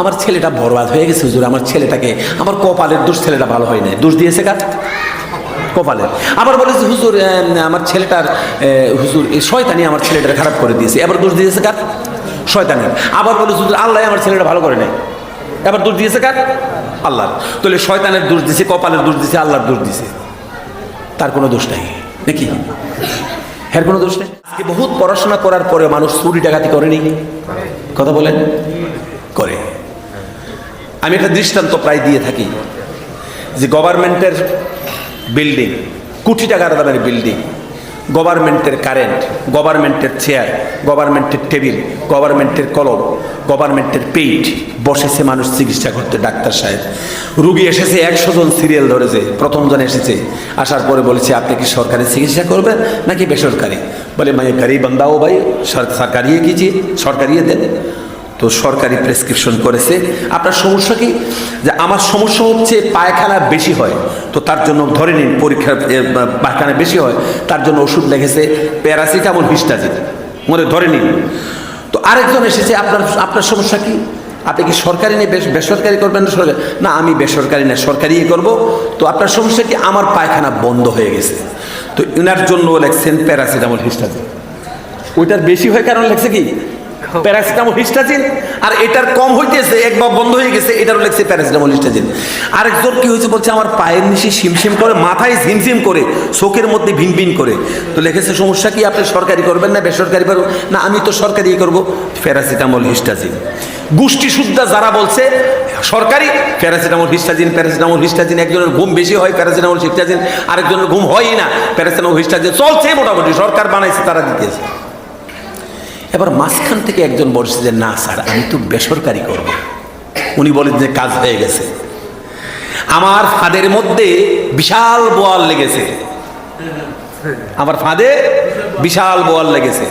আমার ছেলেটা বরবাদ হয়ে গেছে, হুজুর। আমার ছেলেটাকে, আমার কপালের দোষ ছেলেটা ভালো হয় নাই। দোষ দিয়েছে কার? কপালের। আবার বলেছে হুজুর আমার ছেলেটার হুজুর শয়তানি আমার ছেলেটার খারাপ করে দিয়েছে। এবার দোষ দিয়েছে কার? শয়তানের আবার বলেছে হুজুর, আল্লাহ আমার ছেলেটা ভালো করে নাই। এবার দোষ দিয়েছে কার? আল্লাহ তাহলে শয়তানের দোষ দিছে, কপালের দোষ দিছে, আল্লাহর দোষ দিছে। তার কোনো দোষ নাই। নাকি? এর কোনো দোষ নেই? আজকে বহুত পড়াশোনা করার পরে মানুষ চুরি ডাকাতি করেনি। কথা বলেন? করে। আমি একটা দৃষ্টান্ত প্রায় দিয়ে থাকি যে গভর্নমেন্টের বিল্ডিং, কোটি টাকার দামের বিল্ডিং, গভর্নমেন্টের কারেন্ট, গভর্নমেন্টের চেয়ার, গভর্নমেন্টের টেবিল, গভর্নমেন্টের কলম, গভর্নমেন্টের পেইট বসেছে মানুষ চিকিৎসা করতে, ডাক্তার সাহেব। রুগী এসেছে, একশো জন সিরিয়াল ধরেছে, প্রথম জন এসেছে। আসার পরে বলেছে, আপনি কি সরকারি চিকিৎসা করবেন নাকি বেসরকারি? বলে মানে গাড়ি বান্দাও ভাই সরকারি কিজিয়ে সরকারি দেন। তো সরকারি প্রেসক্রিপশন করেছে। আপনার সমস্যা কি? যে আমার সমস্যা হচ্ছে পায়খানা বেশি হয়, তো তার জন্য ধরে নিন পরীক্ষা পায়খানা বেশি হয়, তার জন্য ওষুধ লেগেছে প্যারাসিটামল, হিস্টাজিন। মনে ধরে নিন। তো আরেকজন এসেছে, আপনার আপনার সমস্যা কি? আপনি কি সরকারি নিয়ে বেসরকারি করবেন না সরকারি? না, আমি বেসরকারি না সরকারি করব। তো আপনার সমস্যা কি? আমার পায়খানা বন্ধ হয়ে গেছে। তো এনার জন্য লেখছেন প্যারাসিটামল, হিস্টাজিন। ওইটার বেশি হয় কারণ লেখছে কি? প্যারাসিটামল হিস্টাজিন, আর এটার কম হইতেছে একবার বন্ধ হয়ে গেছে, এটারও লেখছে প্যারাসিটামল হিস্টাজিন। আরেকজন কি হয়েছে বলছে, আমার পায়ের নিচে শিমশিম করে, মাথায় ঝিমঝিম করে, চোখের মধ্যে ভিন ভিন করে। তো লিখেছে সমস্যা কি, আপনি সরকারি করবেন না, বেসরকারি করবেন? না, আমি তো সরকারি করব, প্যারাসিটামল হিস্টাজিন। গোষ্ঠী শুদ্ধা যারা বলছে, সরকারি, প্যারাসিটামল হিস্টাজিন প্যারাসিটামল হিস্টাজিন, একজনের ঘুম বেশি হয়, প্যারাসিটামল হিস্টাজিন, আরেকজনের ঘুম হয়ই না, প্যারাসিটামল হিস্টাজিন, চলছে মোটামুটি, সরকার বানাইছে, তারা দিতেছে। এবার মাঝখান থেকে একজন বলছে যে, না স্যার, আমি তো বেসরকারি করব। উনি বলেন যে, কাজ হয়ে গেছে। আমার ফাঁদের মধ্যে বিশাল বোয়াল লেগেছে। আমার ফাঁদে বিশাল বোয়াল লেগেছে।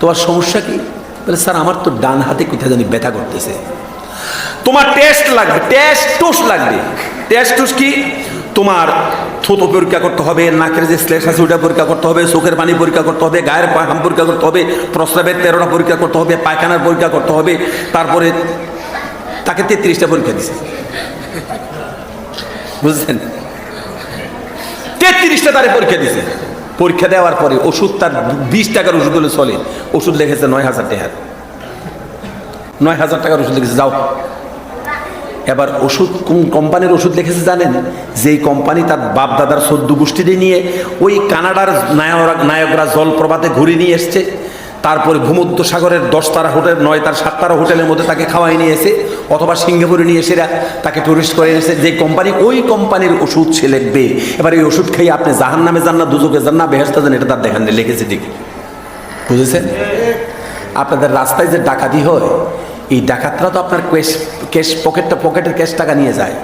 তোমার সমস্যা কি? বলে, স্যার, আমার তো ডান হাতে কোথায় জানি ব্যথা করতেছে। তোমার টেস্ট লাগবে, টেস্ট টুস লাগবে। টেস্ট টুস কি? তোমার থুতো পরীক্ষা করতে হবে, নাকের যে স্লেশ আছে ওটা পরীক্ষা করতে হবে, চোখের পানি পরীক্ষা করতে হবে, গায়ের পাখাম পরীক্ষা করতে হবে, প্রস্রাবের তেরোটা পরীক্ষা করতে হবে, পায়খানার পরীক্ষা করতে হবে, তারপরে তাকে তেত্রিশটা পরীক্ষা দিছে। বুঝছেন? তেত্রিশটা তারে পরীক্ষা দিছে। পরীক্ষা দেওয়ার পরে ওষুধ তার বিশ টাকার ওষুধ হলে চলে। ওষুধ লেগেছে নয় হাজার টাকার নয় হাজার টাকার ওষুধ লিখেছে, যাও। এবার ওষুধ কোন কোম্পানির ওষুধ লিখেছে জানেন? যেই কোম্পানি তার বাপ দাদার সদ্য গোষ্ঠীতে নিয়ে ওই কানাডার নায়করা নায়করা জলপ্রপাতে ঘুরে নিয়ে এসছে। তারপরে ভূমধ্য সাগরের দশ তারা হোটেল নয় তার সাত তারা হোটেলের মধ্যে তাকে খাওয়াই নিয়ে এসে, অথবা সিঙ্গাপুরে নিয়ে এসে তাকে টুরিস্ট করে এনেছে। যে কোম্পানি ওই কোম্পানির ওষুধ সে লিখবে। এবার এই ওষুধ খেয়ে আপনি জাহান নামে যান না, দুজকে যান না বেহেস্তা যান, এটা তার দেখান, লিখেছে ঠিক বুঝেছেন? আপনাদের রাস্তায় যে ডাকাতি হয় এই ডাকাতরা তো আপনার ক্যাশ ক্যাশ পকেটটা পকেটের ক্যাশ টাকা নিয়ে যায়।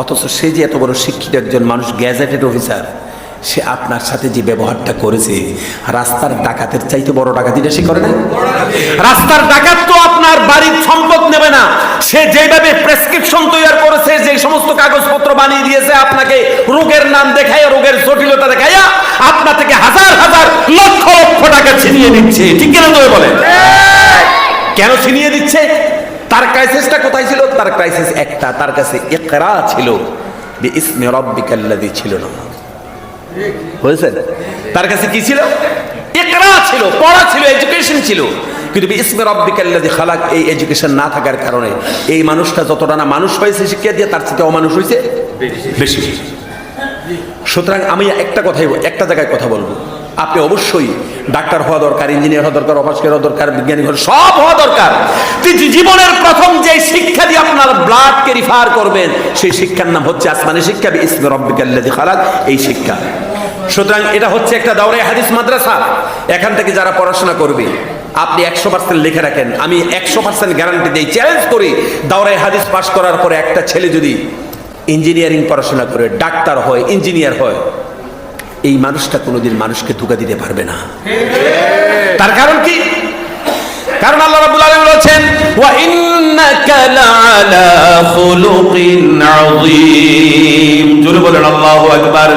অথচ সে যে এত বড় শিক্ষিত একজন মানুষ গ্যাজেটেড অফিসার সে আপনার সাথে যে ব্যবহারটা করেছে, রাস্তার ডাকাতের চাইতে বড় ডাকাতিটা সে করে না রাস্তার ডাকাত তো আপনার বাড়ির সম্পদ নেবে না। সে যেভাবে প্রেসক্রিপশন তৈরি করেছে, যে সমস্ত কাগজপত্র বানিয়ে দিয়েছে, আপনাকে রোগের নাম দেখায় রোগের জটিলতা দেখাইয়া আপনা থেকে হাজার হাজার লক্ষ লক্ষ টাকা ছিনিয়ে নিচ্ছে। ঠিক কিনা তুমি বলেন? কেন ছিনিয়ে দিচ্ছে? তার ক্রাইসিসটা কোথায় ছিল? তার ক্রাইসিস একটা তার কাছে একরা ছিল। বি ইসমে রব্বিকাল্লাযী ছিল না। বুঝেছেন তার কাছে কি ছিল? একরা ছিল পড়া ছিল এডুকেশন ছিল। কিন্তু ইসমে রব্বিকাল্লাযী খালাক এই এডুকেশন না থাকার কারণে এই মানুষটা যতটা না মানুষ হয়েছে শিক্ষা দিয়ে তার সাথে অমানুষ হয়েছে? বেশি। সুতরাং আমি একটা কথাই একটা জায়গায় কথা বলব। আপনি অবশ্যই ডাক্তার হওয়া দরকার, ইঞ্জিনিয়ার হওয়া দরকার অফিসার হওয়া দরকার, বিজ্ঞানী হওয়া সব হওয়া দরকার। জীবনের প্রথম যে শিক্ষা দিয়ে আপনার ব্লাডকে রিফার করবেন, সেই শিক্ষার নাম হচ্ছে আসমানি শিক্ষা ইসমে রব্বিকাল্লাযী খালাক, এই শিক্ষা। সুতরাং এটা হচ্ছে একটা দাওরাই হাদিস মাদ্রাসা। এখান থেকে যারা পড়াশোনা করবে, আপনি একশো পার্সেন্ট লিখে রাখেন। আমি একশো পার্সেন্ট গ্যারান্টি দিই চ্যালেঞ্জ করি দাওরাই হাদিস পাশ করার পরে একটা ছেলে যদি ইঞ্জিনিয়ারিং পড়াশোনা করে, ডাক্তার হয় ইঞ্জিনিয়ার হয় এই মানুষটা কোনোদিন মানুষকে ধোকা দিতে পারবে না। তার কারণ কি? কারণ আল্লাহ রাব্বুল আলামিন বলেছেন, ওয়া ইন্নাকা লাআলা খুলুকিন আযীম। জোরে বলেন, আল্লাহু আকবার।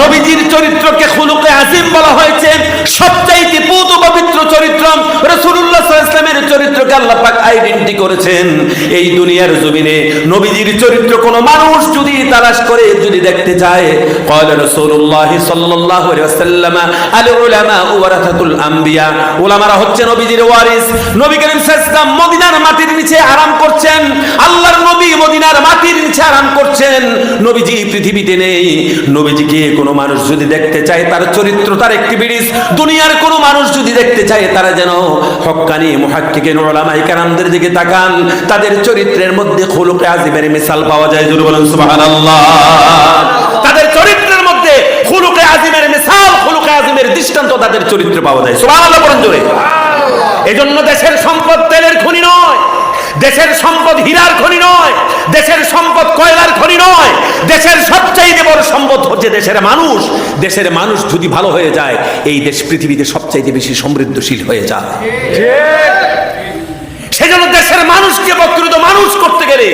নবীজির চরিত্রকে খুলুকে আজিম বলা হয়েছে। সবচাইতে পুত পবিত্র চরিত্র রাসূলুল্লাহ চরিত্রকে আল্লাহ পাক আইডেন্টি করেছেন এই দুনিয়ার জমিনে নবীজির চরিত্র কোনো মানুষ যদি তালাশ করে যদি দেখতে চায় قال رسول الله صلى الله عليه وسلم العلماء ورثة الانبياء উলামারা হচ্ছে নবীজির ওয়ারিস নবী করিম সাল্লাল্লাহু মদিনার মাটির নিচে আরাম করছেন আল্লাহর নবী মদিনার মাটির নিচে আরাম করছেন নবীজি পৃথিবীতে নেই নবীজিকে কোনো মানুষ যদি দেখতে চায় তার চরিত্র তার একটি বিড়িস দুনিয়ার কোনো মানুষ যদি দেখতে চায় তারা যেন হক্কানি মুহাক্কিকিন উলামায়ে কেরামদের দিকে তাকান, তাদের চরিত্রের মধ্যে খুলুকে আজিমের মিসাল পাওয়া যায়, জোরে বলুন সুবহানাল্লাহ। তাদের চরিত্রের মধ্যে খুলুকে আজিমের মিসাল, খুলুকে আজিমের দৃষ্টান্ত তাদের চরিত্রে পাওয়া যায়। সুবহানাল্লাহ বলেন জোরে। এজন্য দেশের সম্পদ তেলের খনি নয়, দেশের সম্পদ হীরার খনি নয়, দেশের সম্পদ কয়লার খনি নয়, দেশের সবচাইতে বড় সম্পদ হচ্ছে দেশের মানুষ। দেশের মানুষ যদি ভালো হয়ে যায়, এই দেশ পৃথিবীতে সবচাইতে বেশি সমৃদ্ধশীল হয়ে যায়। সেজন্য দেশের মানুষকে বক্তৃত মানুষ করতে গেলে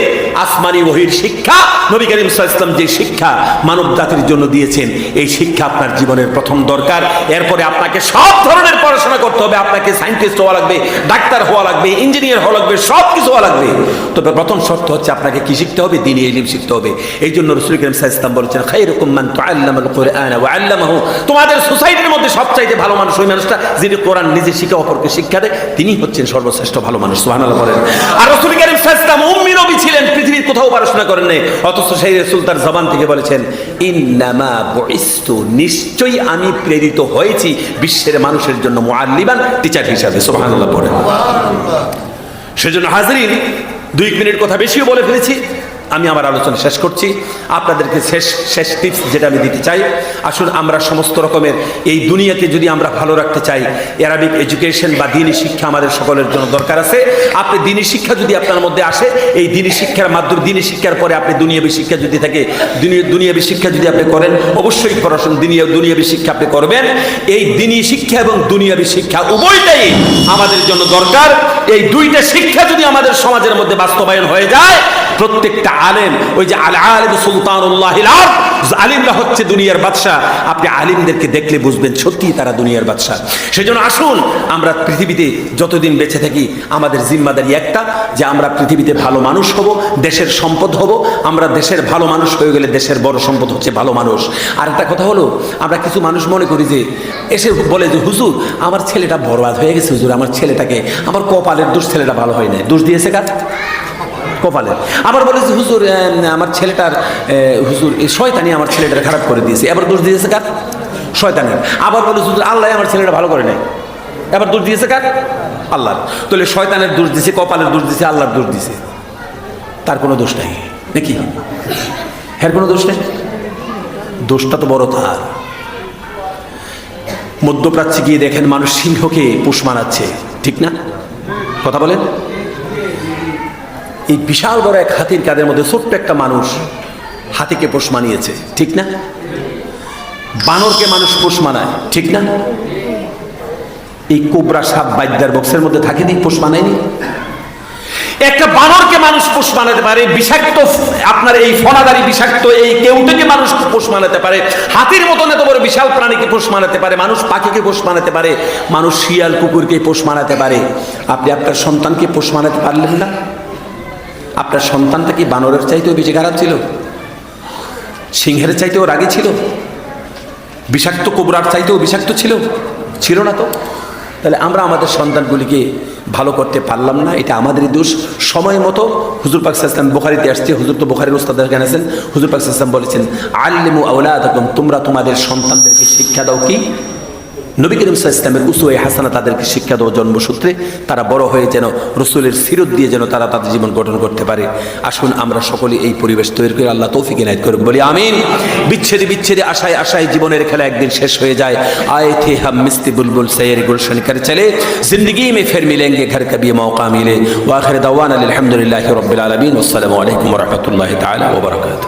আসমানি ওহির শিক্ষা, নবী করিম ওয়াসাল্লাম যে শিক্ষা মানব জাতির জন্য দিয়েছেন, এই শিক্ষা আপনার জীবনের প্রথম দরকার। এরপরে আপনাকে সব ধরনের পড়াশোনা করতে হবে, আপনাকে সায়েন্টিস্ট হওয়া লাগবে, ডাক্তার হওয়া লাগবে, ইঞ্জিনিয়ার হওয়া লাগবে সব কিছু হওয়া লাগবে। তবে প্রথম শর্ত হচ্ছে আপনাকে কি শিখতে হবে? দিনই ইলম শিখতে হবে। এই জন্য রসুল করিম ওয়াসাল্লাম বলেছেন, খায়রুকুম মান তুআল্লামাল কুরআনা ওয়া আল্লামাহু। তোমাদের সোসাইটির মধ্যে সবচাইতে ভালো মানুষ ওই মানুষটা, যিনি কোরআন নিজে শিখে অপরকে শিক্ষা দেয় তিনি হচ্ছেন সর্বশ্রেষ্ঠ ভালো মানুষ। সুবহানাল্লাহ বলেন। আর রসুল করিম সাল্লাল্লাহু আলাইহি নবী ছিলেন পৃথিবীর কোথাও পড়াশোনা করেন নাই। অথচ সেই রসুল তার জবান থেকে বলেছেন ইন্নামা বুইস্তু নিশ্চয়ই আমি প্রেরিত হয়েছি বিশ্বের মানুষের জন্য মুআল্লিমান টিচার হিসাবে। সুবহানাল্লাহ পড়ে সেজন্য হাজরিন দুই মিনিট কথা বেশিও বলে ফেলেছি। আমি আমার আলোচনা শেষ করছি। আপনাদেরকে শেষ শেষ টিপস যেটা আমি দিতে চাই, আসুন আমরা সমস্ত রকমের এই দুনিয়াকে যদি আমরা ভালো রাখতে চাই অ্যারাবিক এডুকেশন বা দিনী শিক্ষা আমাদের সকলের জন্য দরকার আছে। আপনি দিনী শিক্ষা যদি আপনার মধ্যে আসে, এই দিনী শিক্ষার মাধ্যমে, দিনী শিক্ষার পরে আপনি দুনিয়াবী শিক্ষা যদি থাকে দুনিয়া দুনিয়াবী শিক্ষা যদি আপনি করেন, অবশ্যই পড়াশোনা দুনিয়া দুনিয়াবী শিক্ষা আপনি করবেন। এই দিনী শিক্ষা এবং দুনিয়াবী শিক্ষা উভয়টাই আমাদের জন্য দরকার। এই দুইটা শিক্ষা যদি আমাদের সমাজের মধ্যে বাস্তবায়ন হয়ে যায়, প্রত্যেকটা আলেম, ওই যে আল আলিম সুলতানুল্লাহ আলিমরা হচ্ছে দুনিয়ার বাদশাহ। আপনি আলিমদেরকে দেখলে বুঝবেন সত্যি তারা দুনিয়ার বাদশাহ। সেজন্য আসুন, আমরা পৃথিবীতে যতদিন বেঁচে থাকি, আমাদের জিম্মাদারি একটা, যে আমরা পৃথিবীতে ভালো মানুষ হব, দেশের সম্পদ হব। আমরা দেশের ভালো মানুষ হয়ে গেলে দেশের বড় সম্পদ হচ্ছে ভালো মানুষ। আর একটা কথা হলো, আমরা কিছু মানুষ মনে করি যে, এসে বলে যে, হুজুর, আমার ছেলেটা বরবাদ হয়ে গেছে, হুজুর, আমার ছেলেটাকে আমার কপালের দোষ ছেলেটা ভালো হয় না দোষ দিয়েছে কার? কপালের। আবার বলে যে, হুজুর আমার ছেলেটার হুজুর শয়তানি আমার ছেলেটার খারাপ করে দিয়েছে। এবার দোষ দিয়েছে কার? শয়তানের। আবার বলে, হুজুর, আল্লাহ আমার ছেলেটা ভালো করে নাই। এবার দোষ দিয়েছে কার? আল্লাহর। তাহলে শয়তানের দোষ দিছে, কপালের দোষ দিছে, আল্লাহর দোষ দিছে। তার কোনো দোষ নাই। নাকি? হ্যার কোনো দোষ নেই? দোষটা তো বড় তার। মধ্যপ্রাচ্যে গিয়ে দেখেন, মানুষ সিংহকে পোষ মানাচ্ছে। ঠিক না? কথা বলেন। এই বিশাল বড় এক হাতির কাদের মধ্যে ছোট্ট একটা মানুষ হাতিকে পোষ মানিয়েছে, ঠিক না? বানরকে মানুষ পোষ মানায়, ঠিক না? এই কোবরা সাপ বাইদ্যার বক্সের মধ্যে থাকেনি পোষ মানায়নি একটা বানরকে মানুষ পোষ মানাতে পারে, বিষাক্ত আপনার এই ফনাদারি বিষাক্ত এই কেউটাকে মানুষ পোষ মানাতে পারে, হাতির মতন এত বড় বিশাল প্রাণীকে পোষ মানাতে পারে, মানুষ পাখিকে পোষ মানাতে পারে, মানুষ শিয়াল, কুকুরকে পোষ মানাতে পারে। আপনি আপনার সন্তানকে পোষ মানাতে পারলেন না। আপনার সন্তানটা কি বানরের চাইতেও বেশি খারাপ ছিল? সিংহের চাইতেও রাগী ছিল? বিষাক্ত কোবরার চাইতেও বিষাক্ত ছিল? ছিল না তো? তাহলে আমরা আমাদের সন্তানগুলিকে ভালো করতে পারলাম না, এটা আমাদেরই দোষ। সময় মতো হুজুর পাক ইসলাম বোখারিতে আসছে, হুজুর তো বোখারির ওস্তাদের জানেছেন হুজুর পাক ইসলাম বলেছেন, আল্লিমু আউলাদ তোমরা তোমাদের সন্তানদেরকে শিক্ষা দাও কি? নবী করিম ইসলামের উসুয়ে হাসানা তাদেরকে শিক্ষা দেওয়া জন্মসূত্রে তারা বড় হয়ে যেন রসুলের সিরত দিয়ে যেন তারা তাদের জীবন গঠন করতে পারে। আসুন আমরা সকলে এই পরিবেশ তৈরি করে আল্লাহ তৌফিক এনায়ত করুক। বলি আমিন। বিচ্ছেদে বিচ্ছেদে আশায় আশায় জীবনের খেলা একদিন শেষ হয়ে যায়। আয় থে হাম মিস্তি বুলবুল সৈর গুলশন কর চলে। জিন্দগি মে ফের মিলেঙ্গে, ঘর কবি মৌকা মিলে। ওয়াখর দাওয়ান আলহামদুলিল্লাহ রবিল আলমিন। আসসালামু আলাইকুম রহমতুল্লাহ তালা ওবরাকাত